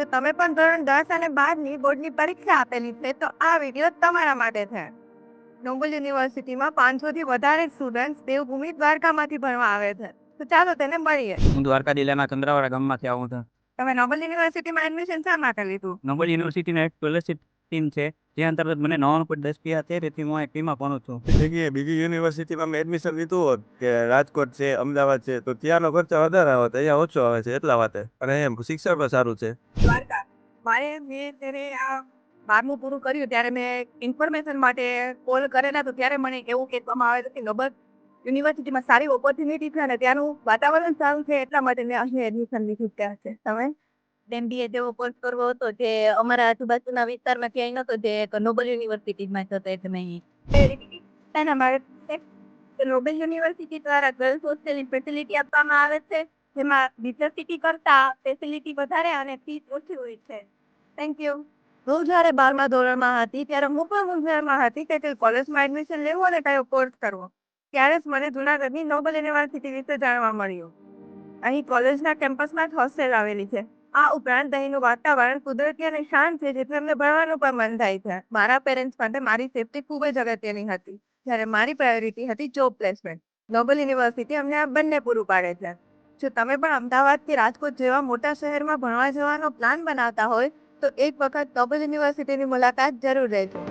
જો તમે પણ ધોરણ દસ અને બારની બોર્ડની પરીક્ષા આપેલી છે તો આ વીડિયો તમારા માટે છે. નોબલ યુનિવર્સિટીમાં પાંચસો થી વધારે સ્ટુડન્ટ દેવભૂમિ દ્વારકામાંથી ભણવા આવે છે. તો ચાલો તેને મળીએ. હું દ્વારકા જિલ્લાના ચંદ્રાવાડા ગામમાંથી આવું છું. તમે નોબલ યુનિવર્સિટીમાં એડમિશન શા માટે લીધું? નોબલ યુનિવર્સિટીનો એક સ્કોલરશિપ ટીમ છે. જે અંતર્ગત મને નવ્વાણું પોઈન્ટ દસ પીઆર છે તેથી હું એક ટીમમાં ભણું છું. જગ્યાએ બીજી યુનિવર્સિટીમાં મેં એડમિશન લીધું હોત કે રાજકોટ છે અમદાવાદ છે તો ત્યાંનો ખર્ચો વધારે આવે અહીંયા ઓછો આવે છે એટલા વાતે અને એમ શિક્ષણ પણ સારું છે. મારે મેં ત્યારે આ બારમું પૂરું કર્યું ત્યારે મેં ઇન્ફોર્મેશન માટે કોલ કરેલા તો ત્યારે મને એવું કહેવામાં આવે છે કે નોબલ યુનિવર્સિટીમાં સારી ઓપોર્ચ્યુનિટી છે અને ત્યાંનું વાતાવરણ સારું છે એટલા માટે મેં અહીં એડમિશન લીધું ત્યાં છે. તમે? એમબીએ જેવો કોર્સ કરવો હતો જે અમારા આજુબાજુના વિસ્તારમાં ક્યાંય નતો, જે નોબલ યુનિવર્સિટીમાં થતો એટલે મેં માટે નોબેલ યુનિવર્સિટી દ્વારા ગર્લ્સ હોસ્ટેલની ફેસિલિટી આપવામાં આવે છે, જેમાં બીજા સિટી કરતા ફેસિલિટી વધારે અને ફીસ ઓછી હોય છે. થેન્ક યુ હું જ્યારે બારમા ધોરણમાં હતી, ત્યારે હું પણ મૂંઝવણમાં હતી કે કઈ કોલેજમાં એડમિશન લેવું અને કયો કોર્સ કરવો. ત્યારે જ મને જુનાગઢની નોબલ યુનિવર્સિટી વિશે જાણવા મળ્યું. અહીં કોલેજના કેમ્પસમાં જ હોસ્ટેલ આવેલી છે. આ ઉપરાંત અહીંનું વાતાવરણ કુદરતી અને શાંત છે, જેથી અમને ભણવાનું પણ મન થાય છે. મારા પેરેન્ટ્સ માટે મારી સેફટી ખૂબ જ અગત્યની હતી. જ્યારે મારી પ્રાયોરિટી હતી જોબ પ્લેસમેન્ટ નોબલ યુનિવર્સિટી અમને આ બંને પૂરું પાડે છે. જો તમે પણ અમદાવાદ કે રાજકોટ જેવા મોટા શહેરમાં ભણવા જવાનો પ્લાન બનાવતા હોય, તો એક વખત નોબલ યુનિવર્સિટીની મુલાકાત જરૂર લેજો